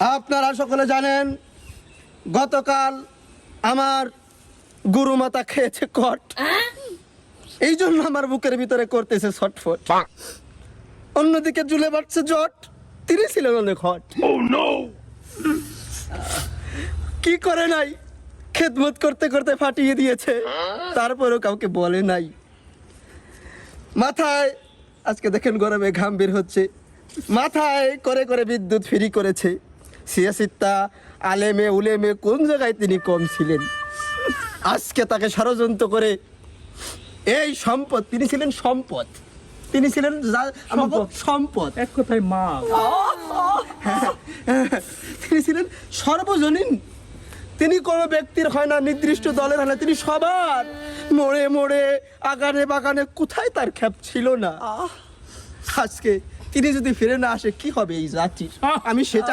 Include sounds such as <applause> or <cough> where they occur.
আপনারা সকলে জানেন গতকাল আমার গুরু মাতা খেয়েছে কট। এই জন্য আমার বুকের ভিতরে করতেছে ছটফট। অন্যদিকে জুলে বাড়ছে জট তিনি ছিলেন অনেক হট। কি করে নাই? খেদমত করতে করতে ফাটিয়ে দিয়েছে। তারপরেও কাউকে বলে নাই। মাথায় আজকে দেখেন গরমে ঘাম বের হচ্ছে। মাথায় করে করে বিদ্যুৎ ফ্রি করেছে। সিয়াসিত্তা আলেমে উলেমে কোন জায়গায় তিনি কম ছিলেন? আজকে তাকে ষড়যন্ত্র করে এই সম্পদ তিনি ছিলেন সম্পদ। তিনি ছিলেন সম্পদ। এক কথায় মা। <laughs> তিনি ছিলেন সর্বজনীন। তিনি কোনো ব্যক্তির হয় না নির্দিষ্ট দলের হয় না তিনি সবার। মোড়ে মোড়ে আগানে বাগানে কোথায় তার খ্যাপ ছিল না? আজকে তিনি যদি ফিরে না আসে কি হবে এই জাতির? আমি সেটা